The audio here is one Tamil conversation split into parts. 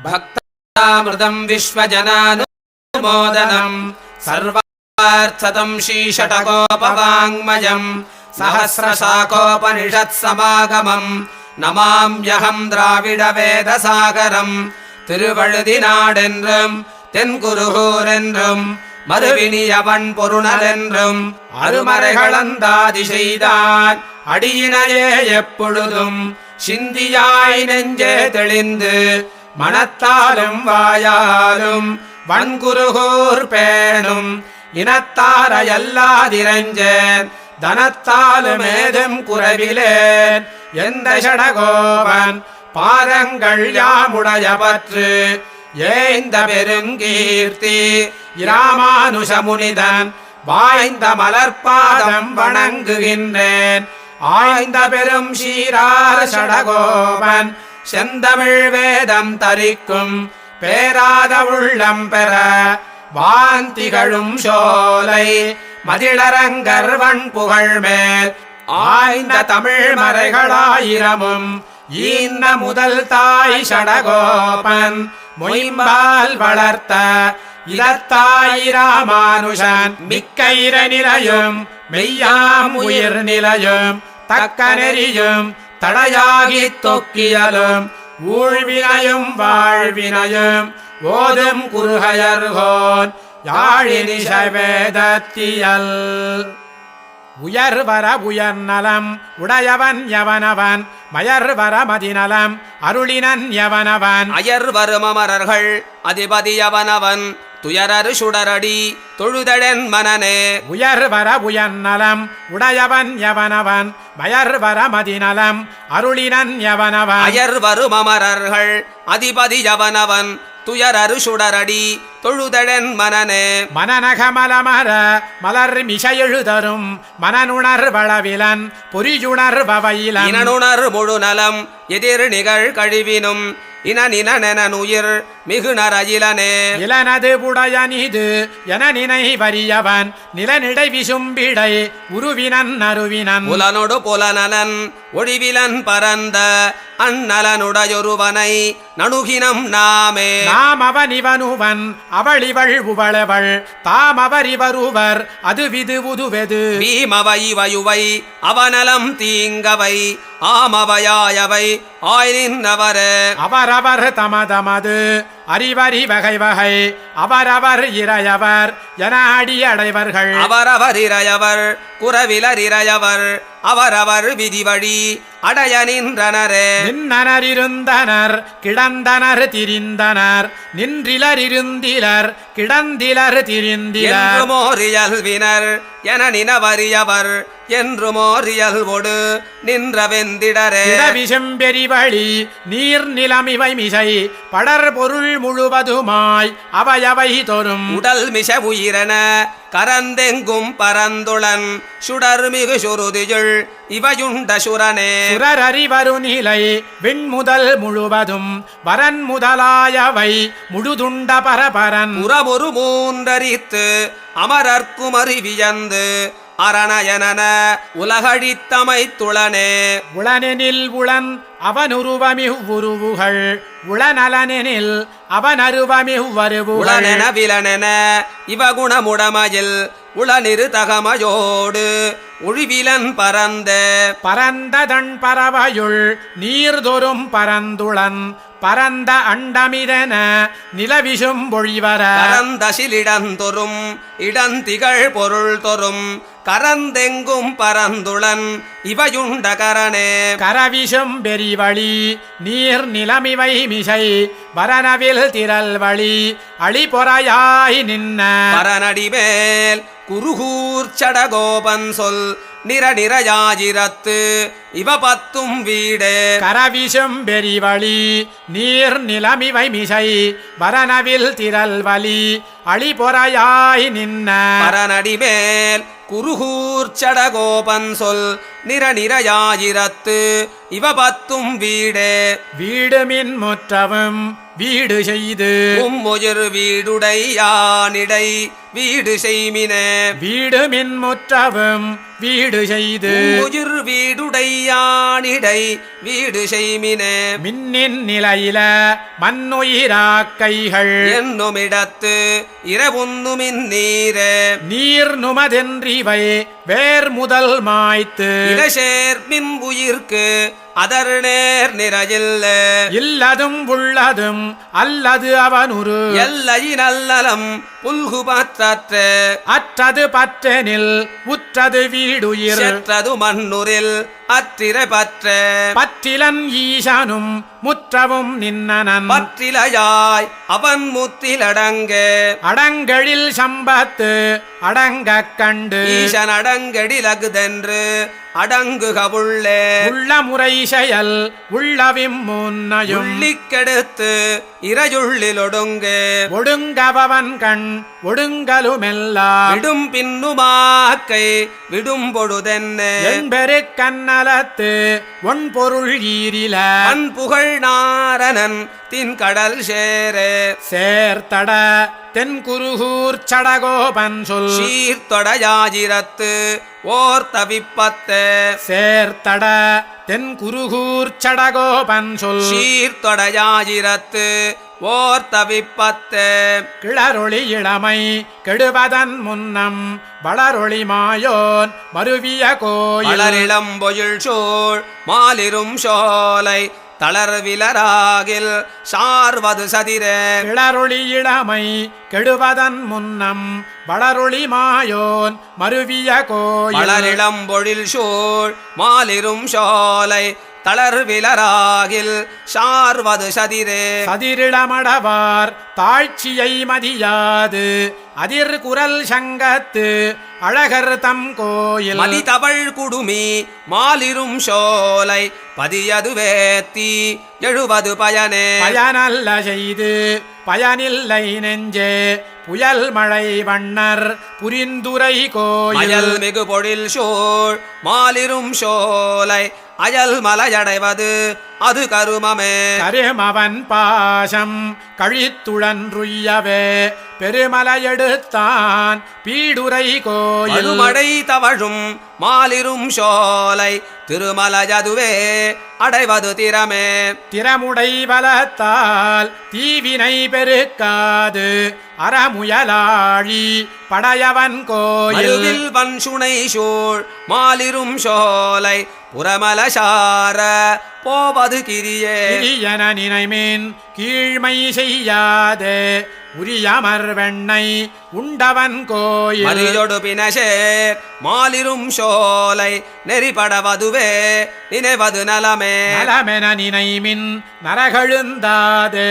भक्तामृतम् विश्वजनानुमोदनम् सर्वार्थतम् श्रीषटकोपवाङ्मयम् सहस्रशाकोपनिषत्समागमम् நமாம்யகம் திராவிட வேதசாகரம் திருவழுதினாடென்றும் தென்குருகூர் என்றும் மறுவினியவன் பொருணலென்றும் அருமறைகளந்தாதி செய்தான் அடியினையே எப்பொழுதும் சிந்தியாய் நெஞ்சே தெளிந்து மனத்தாலும் வாயாலும் வன்குருகூர் பேணும். இனத்தாரையல்லாதிரஞ்சேன் தனத்தாலும் ஏதும் குறைவிலேன். எந்த ஷடகோபன் பாதங்கள் யாமுடையவற்று ஏந்த பெருங்கீர்த்தி இராமானுஷமுனிதன் வாய்ந்த மலர்பாதம் வணங்குகின்றேன். ஆய்ந்த பெரும் சீரார் ஷடகோபன் செந்தமிழ் வேதம் தரிக்கும் பேராத உள்ளம் பெற வாந்திகளும் சோலை மதிளரங்கர்வன் புகழ்மேல் ஆய்ந்த தமிழ் மறைகளாயிரமும் ஈந்த முதல் தாய் சடகோபன் மொயம்பால் வளர்த்த இலத்தாயிராமானுஷன் மிக்க இர நிலையும் மெய்யாம் உயிர் நிலையும் தக்க நெறியும் தடையாகி தொக்கியலும் ஊழ்வினையும் வாழ்வினையும் ஓதும் குறுகையர்கோன் யாழினிஷ வேதத்தியல். உயர்வர உயர்நலம் உடையவன் எவனவன்? மயர்வர மதிநலம் அருளினன் எவனவன்? அயர் வருமமரர்கள் அதிபதியவனவன் துயரரு சுடரடி தொழுதழன் மனனே. உயர்வர உயர்நலம் உடையவன் எவனவன்? மயர்வர மதிநலம் அருளினன் எவனவன்? அயர் வருமமரர்கள் அதிபதியவனவன் துயரரு சுடரடி தொழுதழன் மனனே. மனநகமலமர மலர் மிசையெழுதரும் மனனுணர் வளவிலன் பொறியுணர் வவையிலன். இனனுணர் முழு நலம் எதிர் நிகழ் கழிவினும் இனநினனெனுயிர் மிகு நரயிலனே இளனது புடையனிது என நினை வரியவன் நிலனிடை விசும்பிடை உருவினன் அருவினன். புலனொடு புலனலன் ஒழிவிலன் பரந்த அந்நலனுடையொருவனை நணுகினம் நாமே. நாம் அவன் இவனுவன் அவள் இவள் உவளவள் தாம் அவர் இவருவர் அது விது உதுவெது. பீமவை வயுவை அவனலம் தீங்கவை ஆமவையாயவை ஆய்நின்னவரே அவரவர் தமதமது அறிவறி வகை வகை. அவரவர் இறையவர் என அடி அடைவர்கள் அவரவர் இறையவர் குறவிலர் இறையவர் அவரவர் விதிவழி அடைய நின்றனரே. நின்னனர் இருந்தனர் கிடந்தனர் திரிந்தனர். நின்றிலர் இருந்திலர் கிடந்திலர் திரிந்திலர். என்றுமோரியல்வினர் என நினவறியவர் என்றுமோரியல்வொடு நின்றவெந்திடரே. இடவிசெம்பெரிவழி நீர் நிலமிவை மிசை படர் பொருள் முழுவதுமாய் அவையவை தொரும் உடல் மிச உயிரென கரந்தெங்கும் பரந்துளன் சுடர்மிகு சுருதியுள் இவையுண்ட சுரனே. சுரர் அறிவரு நிலை விண்முதல் முழுவதும் வரன் முதலாயவை முழுதுண்ட பரபரன். புறமொரு மூன்றரித்து அமரர்க்கும் அறிவியந்து அரணயனன உலகழித்தமைத்துளனே. உளனெனில் உளன் அவனுருவமிவ்வுருவுகள் உளநலனெனில் அவனருவமிவ்வருவுகள் உளனென விலனென இவகுணமுடமையில் உளனிரு தகமையோடு ஒழிவிலன் பரந்த. பரந்ததன் பறவையுள் நீர்தொரும் பரந்துளன் பரந்த அண்டமிதென நிலவிசும் பொழிவர. கரந்தசிலிடந்தொரும் இடந்திகள் பொருள் தொரும் கரந்தெங்கும் பரந்துளன் இவையுண்ட கரணே. கரவிசும் பெரிவழி நீர் நிலமிவை மிசை வரனவில் திரள் வழி அழிபொறையாய் நின்ன. பரநடிமேல் குருகூர் சடகோபன் சொல் நிற நிறயாஜிரத்து இவ பத்தும் வீடே. கரவிசும் பெரிவழி நீர் நிலமிவை மிசை வரனவில் திரள் வழி அழிபொறையாய் நின்ன. பரநடிமேல் குருகூர்ச்சடகோபன் சொல் நிறநிறையாயிரத்து இவ பத்தும் வீடே. வீடு மின் முற்றவும் வீடு செய்து. உம்முயிர் வீடுடையானிடை வீடு செய்மினே. வீடு மின் முற்றவும் வீடு செய்து. உம்முயிர் வீடுடையானிடை வீடு செய்மினே. மின்னின் நிலையில மண்ணுயிராக்கைகள் என்னுமிடத்து இரவுந்துமின் நீரே. நீர் நுமதென்றிவை வேர் முதல் மாய்த்து. இளசேர் மின் உயிர்க்கு அதர் நேர் நிறையில்ல. இல்லதும் உள்ளதும் அல்லது அவனுரு. எல்லையினல்லலம் புல்கு பற்றற்ற. அற்றது பற்றெனில் உற்றது வீடுயிர். செற்றது மண்ணுரில் அற்றிர பற்ற. பற்றிலன் ஈசனும் முற்றவும் நின்னனன். பற்றிலையாய் அவன் முத்திலடங்க. அடங்கழில் சம்பத்து அடங்கக் கண்டு. ஈசன் அடங்கடிலகுதென்று அடங்குகவுள்ளே. உள்ள முறை செயல் உள்ளவிம் முன்னையும் உள்ளிக்கெடுத்து இரையுள்ளிலொடுங்கு ஒடுங்கவன் கண் ஒடுங்கலுமெல்லாம் விடும் பின்னுமாக்கை விடும் பொழுதென்ன என்பெரு கண்ணலத்து ஒன் பொருள் ஈரில. மண் புகழ் நாரணன் தின் கடல் சேரே. சேர்த்தட தென்குருகூர் சடகோபன் சொல். சீர்த்தொடையாயிரத்து ஓர் தவிப்பத்த. சேர்த்தட தென்குருகூர் சடகோபன் சொல். சீர்த்தொடையாயிரத்து ஓர் தவிப்பத்த. கிளரொளி இளமை கெடுவதன் முன்னம் வளரொளி மாயோன் மருவிய பொயுள் சூழ் மாலிரும் சோலை தளர்விலராகில் சார்வது சதிர. கிளரொளி இளமை கெடுவதன் முன்னம் வளரொளி மாயோன் மருவிய கோயில். வளரிளம் பொழில் சூழ் மாலிரும் சோலை தளர்விலராகில் சார்வது சதிரே. சதிரிடமடவார் தாழ்ச்சியை மதியாது. அதிர் குரல் சங்கத்து அழகர் தம் கோயில். மதிதவள் குடுமி மாலிரும் சோலை பதியது வேத்தி எழுவது பயனே. பயனல்ல செய்து பயனில்லை நெஞ்சே. புயல் மழை வண்ணர் புரிந்துரை கோயில். மிகு பொழில் சோழ் மாலிரும் சோலை அயல் மலையடைவது. அது கருமமே. கருமவன் பாசம் கழித்துழன்றுய்யவே பெருமலையெடுத்தான் பீடுரை கோயில். அழுமடை தவழும் மாலிரும் சோலை திருமலையதுவே அடைவது திறமே. திறமுடை பலத்தால் தீவினை பெருக்காது அறமுயலாழி படையவன் கோயில். மருவில் வன் சுனை சூழ் மாலிரும் சோலை புறமலசார போவது கிரியே. கிரியன நினைமேன் கீழ்மை செய்யாதே. உரியமர் வெண்ணை உண்டவன் கோயில். மதியொடு பினசேர் மாலிரும் சோலை நெறிபடவதுவே நினைவது நலமே. நலமென நினைமின் நரகழுந்தாது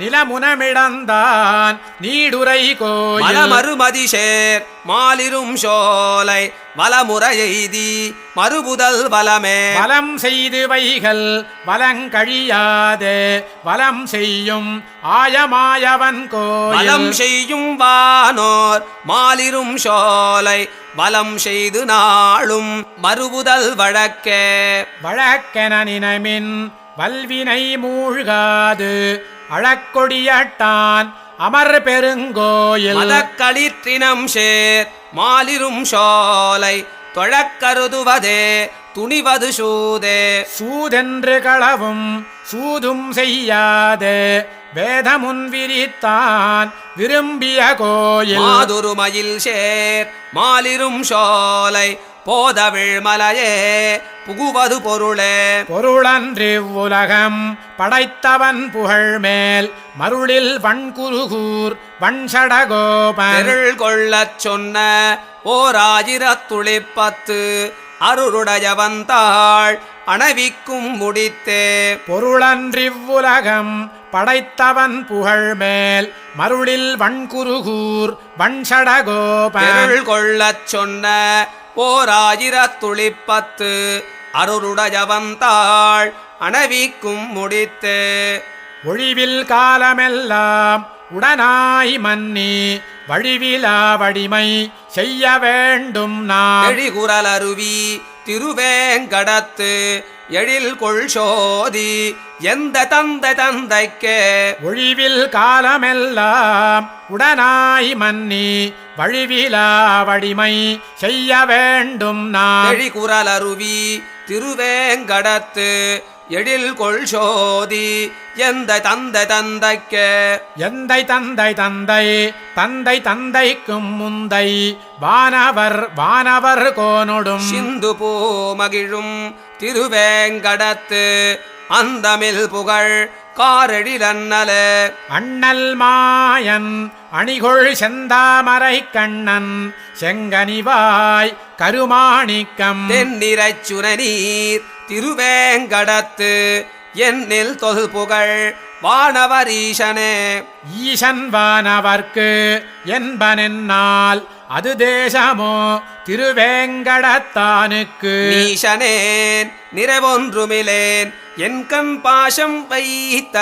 நிலமுனமிடந்தான் நீடுரை கோயில். மலமறுமதிசேர் மாலிரும் சோலை வலமுறையெய்தி மறுபுதல் வலமே வலம் செய்து வைகள் வலங்கழியாது வலம் செய்யும் ஆயமாயவன் கோயில். வலம் செய்யும் வானோர் மாலிரும் சோலை வலம் செய்து நாளும் மறுபுதல் வழக்கே. வழக்கென நினைமின் வல்வினை மூழ்காது அழக்கொடியட்டான் அமர் பெருங்கோயில். மதக்களிற்றினம் சேர் மாலிரும் சோலை தொழக்கருதுவதே துணிவது சூதே. சூதென்று களவும் சூதும் செய்யாது வேதமுன் விரித்தான் விரும்பிய கோயில். மாதுருமயில் சேர் மாலிரும் சோலை போதவிழ் மலையே புகுவது பொருளே. பொருளன்றி உலகம் படைத்தவன் புகழ் மேல் மருளில் வண்குருகூர் வண்சடகோபன். பெருள் கொள்ளச் சொன்ன ஓர் ஆயிரத்துளிப்பத்து அருளுடையவந்தாள் அணவிக்கும் முடித்தே. பொருளன்றி உலகம் படைத்தவன் புகழ் மேல் மருளில் வண்குருகூர் வண்சடகோபன் பெருள் கொள்ளச் சொன்ன ஓர் ஆயிரத்துளிப்பத்து அருளுடையவந்தாள் அணவிக்கும் முடித்தே. ஒழிவில் காலமெல்லாம் உடனாய் மன்னி வழிவிலா வடிமை செய்ய வேண்டும் நாம். எழிகுரல் அருவி திருவேங்கடத்து எழில் கொள் சோதி எந்த தந்தை தந்தைக்கே? ஒழிவில் காலமெல்லாம் உடனாய் மன்னி வழிவிலா வடிமை செய்ய வேண்டும் நாம். எழிகுரல் அருவி திருவேங்கடத்து எழில் கொள் சோதி எந்த தந்தை தந்தைக்கே? எந்தை தந்தை தந்தை தந்தை தந்தைக்கும் முந்தை வானவர் வானவர் கோனொடும். சிந்து பூ மகிழும் திருவேங்கடத்து அந்தமில் புகழ் காரெழிலன்னலே. அண்ணல் மாயன் அணிகொள் செந்தாமரை கண்ணன் செங்கனிவாய் கருமாணிக்கம். தென்னிறச் சுரநீர் திருவேங்கடத்து என்னில் தொல் புகழ் வானவரீசனே ஈசன். வானவர்க்கு என்பனென்னால் அது தேசமோ திருவேங்கடத்தானுக்கு. நீசனேன் நிறைவொன்றுமிலேன் என் கண் பாசம் வைத்த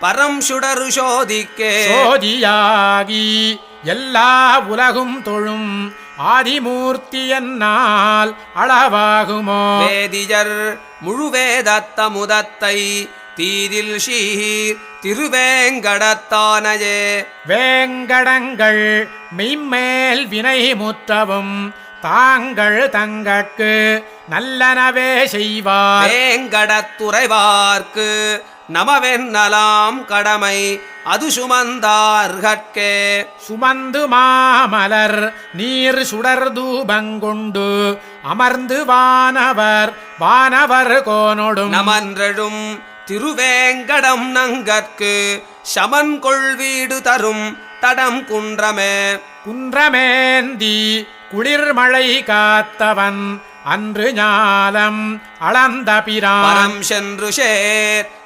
பரம் சுடரு சோதிக்கே. சோதியாகி எல்லா உலகும் தொழும் ஆதிமூர்த்தி என்னால் அளவாகுமோ? வேதியர் முழுவேதத்த முதத்தை தீதில் ஷீர் திருவேங்கடத்தானையே. வேங்கடங்கள் மெய்மேல் வினை முற்றவும் தாங்கள் தங்கட்கு நல்லனவே செய்வார். வேங்கடத்துறைவார்க்கு நமவென்னலாம் கடமை. அது சுமந்தார்கட்கே. சுமந்து மாமலர் நீர் சுடர் தூபங்கொண்டு அமர்ந்து வானவர் வானவர் கோனொடும். நமன்றழும் திருவேங்கடம் நங்கற்கு சமன் கொள்வீடு தரும் தடம் குன்றமே. குன்றமேந்தி குளிர்மழை காத்தவன் அன்று ஞாலம் அளந்த பரம் சென்று சேர்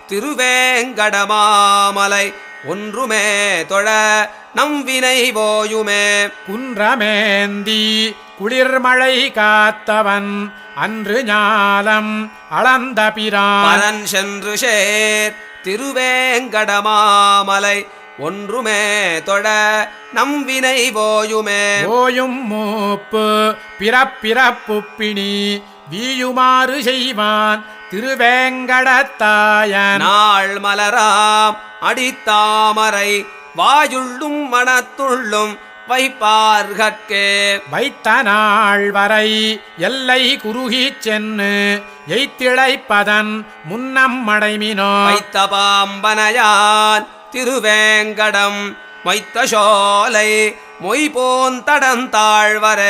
திருவேங்கடமாமலை ஒன்றுமே தொழ நம் வினை போயுமே குன்றமேந்தி குளிர்மழை காத்தவன் அன்று ஞாலம் அளந்த பிரான். சென்று சேர் திருவேங்கடமாமலை ஒன்றுமே தொழ நம் வினை போயுமே ஓயும் மூப்பு பிறப்பிறப்புப்பிணி வீயுமாறு செய்வான் திருவேங்கடத்தாயன். நாள் மலராம் அடித்தாமரை வாயுள்ளும் மனத்துள்ளும் வைப்பார்கட்கே வைத்த நாள் வரை எல்லை குறுகிச் சென்னு எய்த்திழைப்பதன் முன்னம் மடைமினோ வைத்த பாம்பனையான் திருவேங்கடம் வைத்த சோலை மொய் போந்தடந்தாழ்வர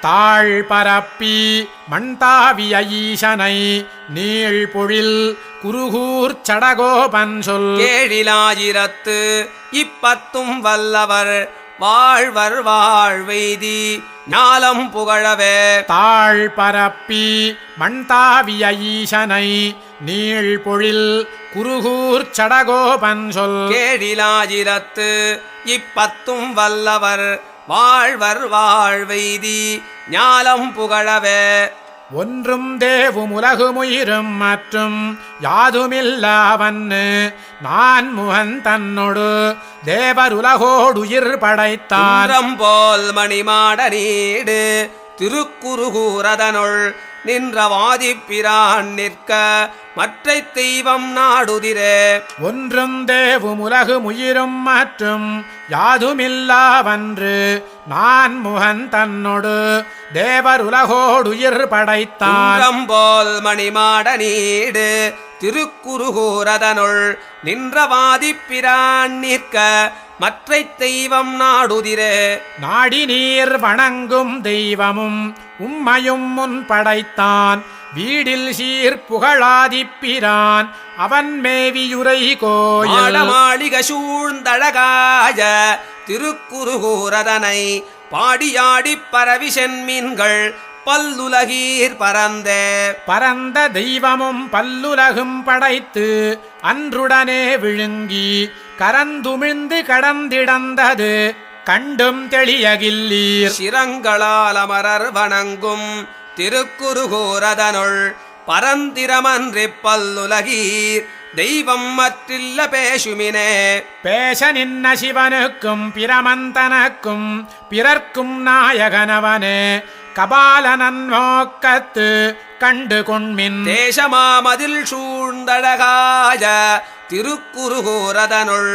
தாழ் பரப்பி மண்தாவிய ஈசனை நீள் பொழில் குருகூர் சடகோபன் சொல். கேழிலாயிரத்து இப்பத்தும் வல்லவர் வாழ்வர் வாழ்வெய்தி. ஞாலம் புகழவே. தாழ் பரப்பி மண்தாவிய ஈசனை நீள் பொழில் குருகூர் சடகோபன் சொல். கேழிலாயிரத்து இப்பத்தும் வல்லவர் வாழ்வர் வாழ்வெய்தி ஞாலம் புகழவே. ஒன்றும் தேவும் உலகுமுயிரும் மற்றும் யாதுமில்லாவன்னு நான் முகன் தன்னொடு தேவருலகோடுயிர் படைத்தான். தாரம் போல் மணிமாட நீடு திருக்குறுகூரதனுள் நின்ற வாதிப்பிரான் நிற்க மற்றை தெய்வம் நாடுதிரே. ஒன்றும் தேவும் உலகுமுயிரும் மற்றும் யாதுமில்லாவன்று நான் முகன் தன்னொடு தேவருலகோடுயிர் படைத்தான். தாரம் போல் மணிமாட நீடு திருக்குறுகூரதனுள் நின்ற வாதிப்பிரான் நிற்க மற்றை தெய்வம் நாடுதிரே. நாடி நீர் வணங்கும் தெய்வமும் உம்மையும் முன் படைத்தான். வீடில் சீர் புகழாதிப்பிரான் அவன் மேவியுரை கோயில். மாடமாளிக சூழ்ந்தழகாய திருக்குறுகூரதனை பாடியாடிப் பரவி சென்மீன்கள் பல்லுலகீர் பரந்தே. பரந்த தெய்வமும் பல்லுலகும் படைத்து அன்றுடனே விழுங்கி கரந்துமிழ்ந்து கடந்திடந்தது கண்டும் தெளியகில்லீர். சிரங்களால் அமரர் வணங்கும் திருக்குறுகூரதனுள் பரந்திரமன்றி பல்லுலகீர். தெய்வம் மற்றில்ல பேசுமினே. பேச நின்ன சிவனுக்கும் பிரமந்தனக்கும் பிறர்க்கும் நாயகனவனே. கபாலனன் நோக்கத்து கண்டு கொண்மின் தேசமாமதில் சூழ்ந்தழகாய திருக்குறுகூரதனுள்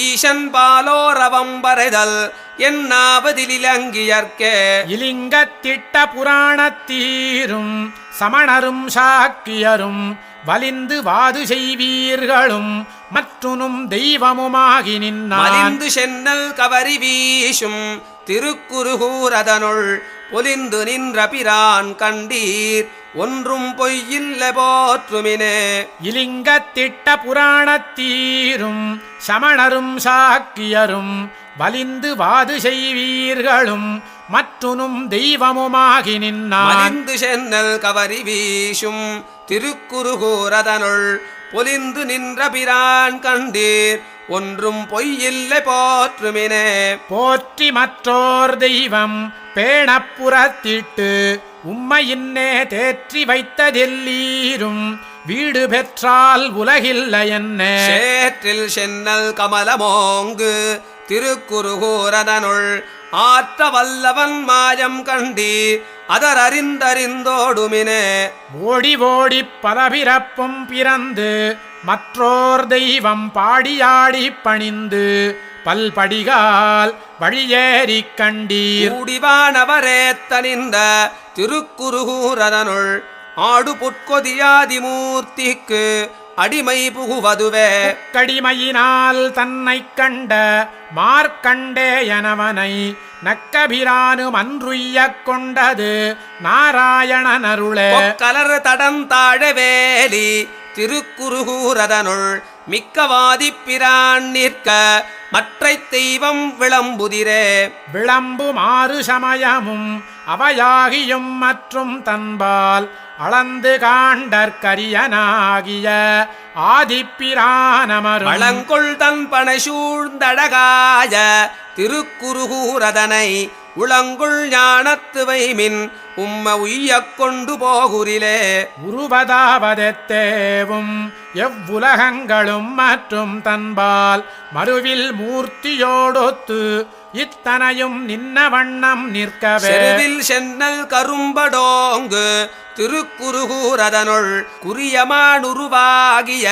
ஈசன் பாலோரவம் வரைதல் என்னாவதிலிலங்கியற்கே இலிங்கத்திட்ட புராணத்தீரும் சமணரும் சாக்கியரும் வலிந்து வாது செய்வீர்களும் மற்றுனும் தெய்வமுமாகி மலிந்து சென்னல் கவரி வீசும் திருக்குறுகூரதனுள் பொலிந்து நின்ற பிரான் கண்டீர் ஒன்றும் பொய்யில்ல போற்றுமினே. இலிங்கத்திட்ட புராணத்தீரும் சமணரும் சாக்கியரும் வலிந்து வாது செய்வீர்களும் மற்றுனும் தெய்வமுமாகி நின்னான். மலிந்து சென்னல் கவரி வீசும் திருக்குறுகூரதனுள் பொலிந்து நின்ற பிரான் கண்டீர். ஒன்றும் பொய்யில்லை போற்றுமினே. போற்றி மற்றோர் தெய்வம் பேணப்புறத்திட்டு உம்மையின்னே தேற்றி வைத்ததெல்லீரும் வீடு பெற்றால் உலகில்லை என்ன சேற்றில் சென்னல் கமலமோங்கு திருக்குறுகூரதனுள் ஆற்ற வல்லவன் மாயம் கண்டி அதர் அறிந்தறிந்தோடுமினே ஓடி ஓடி பல பிறப்பும் பிறந்து மற்றோர் தெய்வம் பாடியாடி பணிந்து பல்படிகால் வழியேறிக் கண்டீர். கூடிவானவரேத்தனிந்த திருக்குறுகூரதனுள் ஆடு புட்கொதியாதி மூர்த்திக்கு அடிமை புகுவதுவே. கடிமையினால் தன்னைக் கண்ட மார்க்கண்டேயனவனை நக்கபிரானும் அன்றுய்யக் கொண்டது நாராயணன் அருளே கலர் தடந்தாழவேலி திருக்குறுகூரதனுள் மிக்கவாதிப் பிரான் நிற்க மற்றை தெய்வம் விளம்புதிரே. விளம்பு மாறு சமயமும் அவையாகியும் மற்றும் தன்பால் அளந்து காண்டற்கரியனாகிய ஆதிப்பிரானமர் வளங்கொள் தன் பனை சூழ்ந்தழகாய திருக்குறுகூரதனை உளங்குள் ஞானத்து வைமின் உம்ம உய்யக் கொண்டு போகுரிலே. உருவதாவதெத்தேவும் எவ்வுலகங்களும் மற்றும் தன்பால் மறுவில் மூர்த்தியோடொத்து இத்தனையும் நின்ன வண்ணம் நிற்கவே. சென்னல் கரும்படோங்கு திருக்குறுகூரதனுள் குறியமானுருவாகிய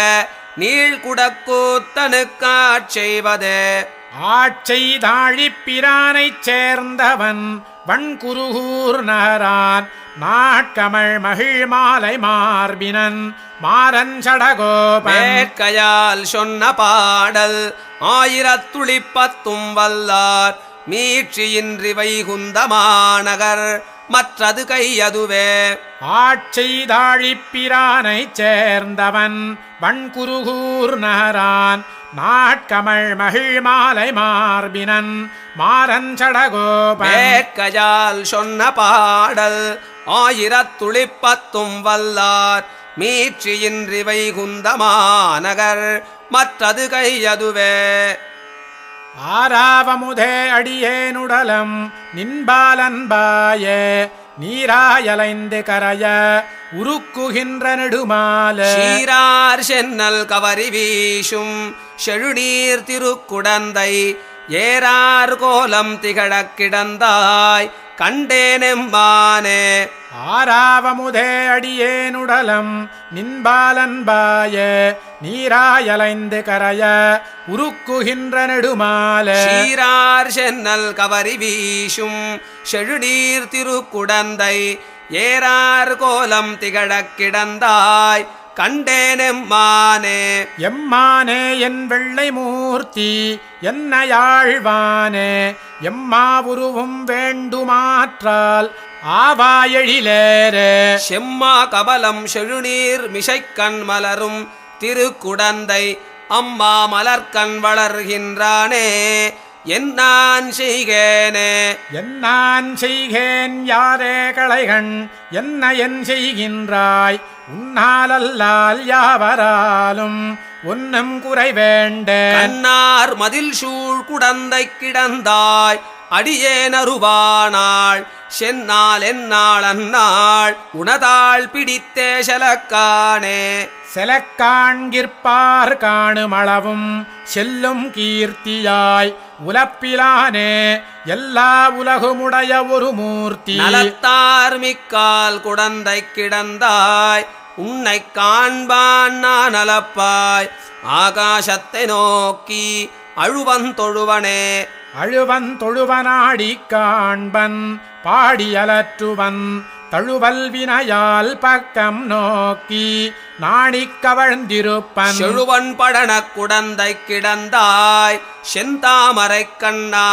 நீழ்குடக்கூத்தனுக்காட் செய்வதே. ஆட்சை தாழிப்பிரானைச் சேர்ந்தவன் வன்குருகூர் நகரான். நாட்கமழ் மகிழ் மாலை மார்பினன் மாறன் சடகோபன். சொன்ன பாடல் ஆயிரத்துளிப்பத்தும் வல்லார். மீட்சியின்றி வைகுந்த மாநகர். மற்றது கையதுவே ஆட்செய்தாழிப் பிரானைச் சேர்ந்தவன் வன்குருகூர் நகரான். நாட்கமழ் மகிழ் மாலை மார்பினன். மாறன் சடகோபன் வேட்கையால் சொன்ன பாடல் ஆயிரத்துளிப்பத்தும் வல்லார் மீட்சியின்றி வைகுந்தமாநகர் மற்றது கையதுவே ஆராவமுதே அடியேனுடலம் நின்பாலன்பாய நீராயலைந்து கரைய உருக்குகின்ற நெடுமால. சீரார் சென்னல் கவரி வீசும் செழுநீர் திருக்குடந்தை ஏறார் கோலம் திகழக் கிடந்தாய் கண்டேனெம்பானே. ஆராவமுதே அடியேனுடலம் நின்பாலன்பாய நீராயலைந்து கரைய உருக்குகின்ற நெடுமால. சீரார் சென்னல் கவரி வீசும் செழுநீர் திருக்குடந்தை ஏறார் கோலம் திகழக் கிடந்தாய். கண்டேனெம்மானே. எம்மானே என் வெள்ளை மூர்த்தி என்னையாழ்வானே. எம்மாவுருவும் வேண்டுமாற்றால் ஆவாயெழிலேரே செம்மா கபலம் செழுநீர் மிசைக்கண் மலரும் திருக்குடந்தை அம்மா மலர்க்கண் வளர்கின்றானே. என்னான் செய்கேனே. என்னான் செய்கேன் யாரே களைகண் என்ன என் செய்கின்றாய். உன்னாலல்லால் யாவராலும் ஒன்னும் குறை வேண்டேன் கண்ணார் மதில் சூழ் குடந்தை கிடந்தாய் அடியேனருவானாள் செந்நாள் எந்நாள் அந்நாள் உணதாள் பிடித்தே செலக்கானே. செலக்காண்கிற்பார் காணுமளவும் செல்லும் கீர்த்தியாய் உலப்பிலானே எல்லா உலகுமுடைய ஒரு மூர்த்தி. நலத்தார் மிக்கால் குடந்தை கிடந்தாய் உன்னை காண்பான் நான் நலப்பாய் ஆகாசத்தை நோக்கி அழுவந்தொழுவனே அழுவன் தொழுவனாடி காண்பன் பாடியலற்றுவன் தழுவல் வினையால் பக்கம் நோக்கி நாணிக் கவழ்ந்திருப்பன். செழுவன் படன குடந்தை கிடந்தாய். செந்தாமரை கண்ணா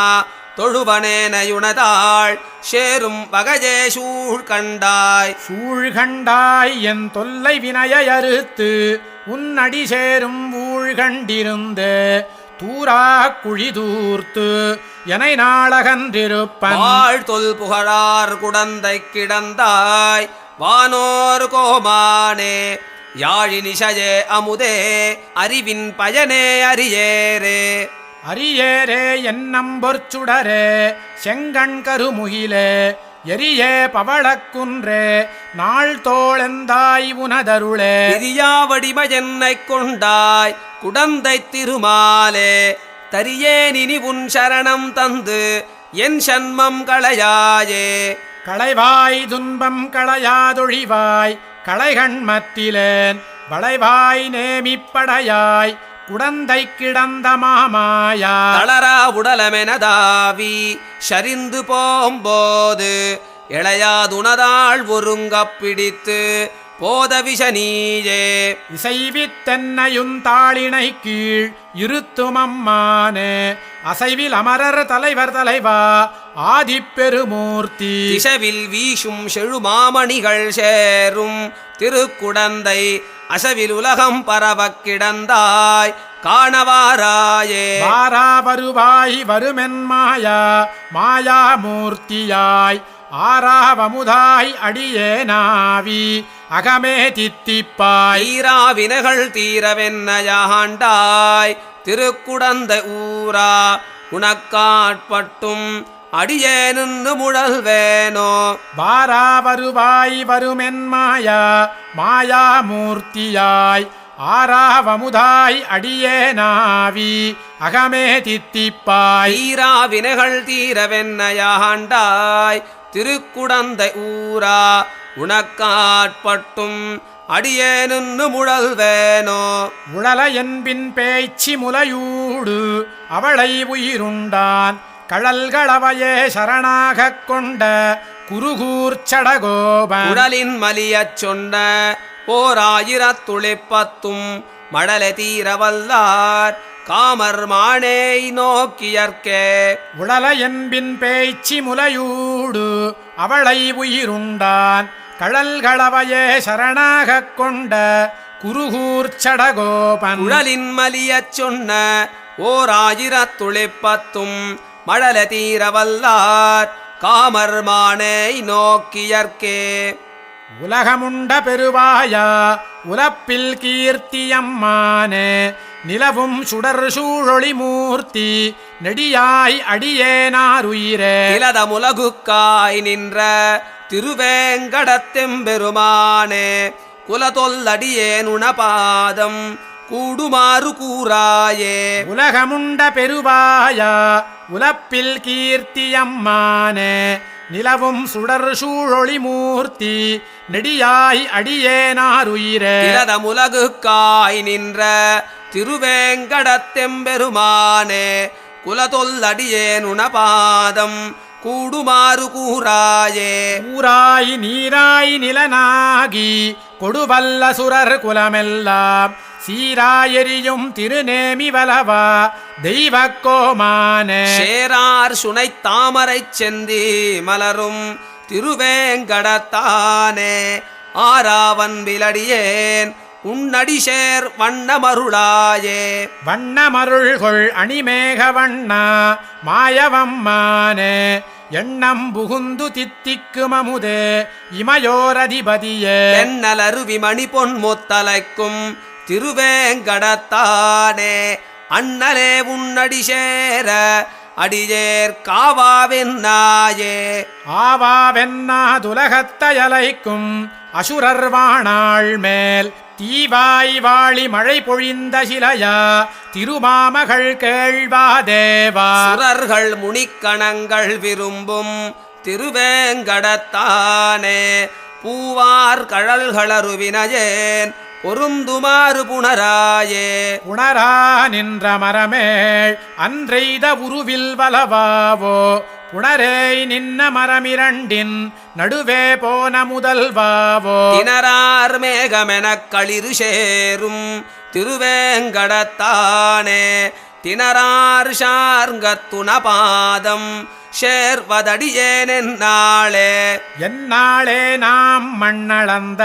தொழுவனேனையுணதாள் சேரும் வகையே சூழ் கண்டாய். சூழ்கண்டாய் என் தொல்லை வினையை அறுத்து உன்னடி சேரும் ஊழ்கண்டிருந்து தூரா குழி தூர்த்து எனை நாளகன்றிருப்பன். வாழ் தொல் புகழார் குடந்தை கிடந்தாய் வானோர் கோமானே யாழினிசையே அமுதே அறிவின் பயனே அறியேரே அரியேரே என்னம்பொற்சுடரே செங்கண் கருமுகிலே எரியே பவளக்குன்றே நாள் தோழந்தாய் உனதருளே. பிரியாவடிம என்னைக் கொண்டாய் குடந்தை திருமாலே தரியேனினி உன் சரணம் தந்து என் சன்மம் களையாயே. களைவாய் துன்பம் களையாதொழிவாய் களைகண் மத்திலேன் வளைவாய் நேமிப்படையாய் குடந்தை கிடந்த மாமாயா. தளரா உடலமெனதாவி சரிந்து போம்போது இளையாதுணதாள் ஒருங்க பிடித்து போத விஷநீயே இசைவித்தென்னையும் தாளினை கீழ் இருத்துமம்மானே. அசைவில் அமரர் தலைவர் தலைவா ஆதிப்பெருமூர்த்தி திசவில் வீசும் செழுமாமணிகள் சேரும். திருக்குடந்தை அசவில் உலகம் பரவக் கிடந்தாய். காணவாராயே. வாரா வருவாய் வருமென் மாயா மாயா மூர்த்தியாய் ஆறாவமுதாய் அடியேனாவி. அகமே தித்திப்பாய். தீராவினைகள் தீரவென்னையாண்டாய். திருக்குடந்தை ஊரா உனக்காட்பட்டும் அடியேனு முழல்வேனோ. வாரா வருவாய் வருமென் மாயா மாயா மூர்த்தியாய். ஆறாவமுதாய் அடியேனாவி அகமே தித்திப்பாய். தீராவினைகள் தீரவென்னையாண்டாய். திருக்குடந்தை ஊரா உனக்காட்பட்டும் அடியேனு முழல்வேனோ? உழல என்பின் பேய்ச்சி முலையூடு அவளை உயிருண்டான். கழல்களவையே சரணாகக் கொண்ட குருகூர்ச்சடகோபன் உடலின் மலியச் சொன்ன ஓர் ஆயிரத்துளிப்பத்தும் மடலை தீரவல்லார் காமர் மானேய் நோக்கியற்கே உழல என்பின் பேய்ச்சி முலையூடு அவளை உயிருண்டான். கழல்களவையே சரணாகக் கொண்ட குருகூர்ச்சடகோபன். உடலின் மலியச் சொன்ன ஓர் ஆயிரத்துளிப்பத்தும் மடலை தீரவல்லார் காமர் மானேய் நோக்கியற்கே உலகமுண்ட பெருவாயா உலப்பில் கீர்த்தியம்மானே நிலவும் சுடர் சூழொளி மூர்த்தி நெடியாய் அடியேனாருயிரே. இலதமுலகுக்காய் நின்ற திருவேங்கடத்தெம்பெருமானே குலதொல்லடியேன் உணபாதம் கூடுமாறு கூறாயே. உலகமுண்ட பெருவாயா உலப்பில் கீர்த்தியம்மானே நிலவும் சுடர் சூழொளி மூர்த்தி நெடியாய் அடியேனாருயிரே. இலதமுலகுக்காய் நின்ற திருவேங்கடத்தெம்பெருமானே குலதொல்லடியேன் உணபாதம் கூடுமாறு கூறாயே. ஊராய் நீராய் நிலனாகி கொடுவல்ல சுரர் குலமெல்லாம். சீராயெரியும் திருநேமி வலவா தெய்வக் கோமானே. சேரார் சுனை தாமரைச் செந்தி மலரும் திருவேங்கடத்தானே. ஆராவன் விலடியேன் உன்னடிசேர் வண்ணமருளாயே. வண்ணமருள்கொள் அணிமேக வண்ணா மாயவம்மானே எண்ணம் புகுந்து தித்திக்கும் அமுதே இமயோரதிபதியே. தென்னலருவி மணி பொன் முத்தலைக்கும் திருவேங்கடத்தானே அண்ணலே உன்னடி சேர அடியேர் காவாவென்னாயே. ஆவாவென்னாதுலகத்தயலைக்கும் அசுரர் வாணாள் மேல் தீவாய் வாழி மழை பொழிந்த சிலையா? திருமாமகள் கேள்வாதேவா சுரர்கள் முனிக்கணங்கள் விரும்பும் திருவேங்கடத்தானே. பூவார் கழல்களருவினயேன் பொருந்துமாறு புனராயே புணரா நின்ற மரமேள் அன்றெய்த உருவில் வலவாவோ? புணரேய் நின்ன மரமிரண்டின் நடுவே போன முதல்வாவோ? திணறார் மேகமெனக் களிறு சேரும் திருவேங்கடத்தானே. திணறார் ஷார்ங்கத்துணபாதம் சேர்வதடியேனென்னாளே என்னாளே நாம் மண்ணளந்த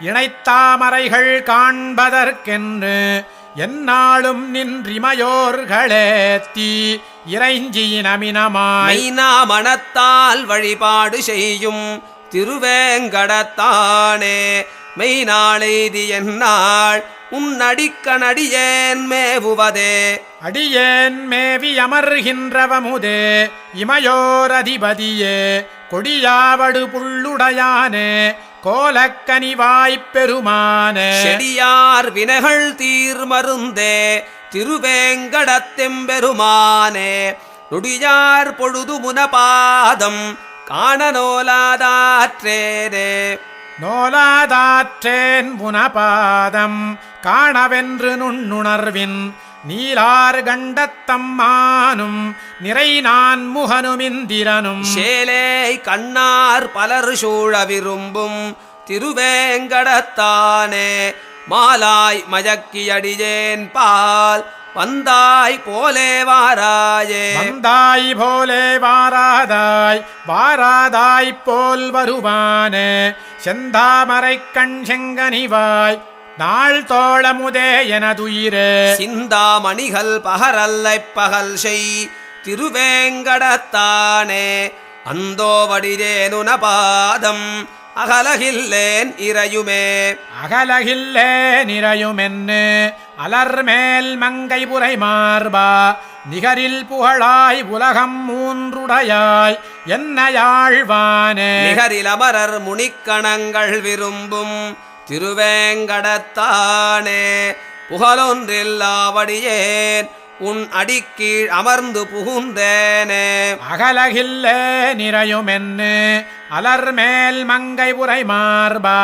இணைத்தாமரைகள் காண்பதற்கென்று என்னாலும் நின்றிமையோர்களேத்தி இறைஞ்சியினமினமாய் மைனா மனத்தால் வழிபாடு செய்யும் திருவேங்கடத்தானே. மெய்நாளெய்தி என்னாள் உன்னடிக்கணடியேன் மேவுவதே. அடியேன் மேவி அமர்கின்றவமுதே இமையோரதிபதியே கொடியாவடு புள்ளுடையானே கோலக்கனிவாய்ப் பெருமானே. செடியார் வினைகள் தீர் மருந்தே திருவேங்கடத்தெம்பெருமானே நுடியார் பொழுது முனபாதம் காணநோலாதாற்றேரே நோலாதாற்றேன் புனபாதம் காணவென்று நுண்ணுணர்வின் நீலார் கண்டத்தம்மானும் நிறை நான் முகனுமிந்திரனும். சேலே கண்ணார் பலர் சூழ விரும்பும் திருவேங்கடத்தானே மாலாய் மயக்கியடியேன் பால் வந்தாய் போலே வாராயே. வந்தாய் போலே வாராதாய் வாராதாய் போல் வருவானே. செந்தாமரை கண் செங்கனிவாய் நாள் தோழமுதே எனதுயிரே. சிந்தாமணிகள் பகரல்லை பகல் செய் திருவேங்கடத்தானே. அந்தோவடிதேனுன பாதம் அகலகில்லேன் இறையுமே. அகலகில்லே நிறையுமென்னு அலர்மேல் மங்கை புரை மார்பா நிகரில் புகழாய் உலகம் மூன்றுடையாய் என்னையாழ்வானே. நிகரில் அமரர் முனிக்கணங்கள் விரும்பும் திருவேங்கடத்தானே புகழொன்றில்லாவடியேன் உன் அடிக்கீழ் அமர்ந்து புகுந்தேனே. அகலகில்லே நிறையுமென்னு அலர்மேல் மங்கை உரை மார்பா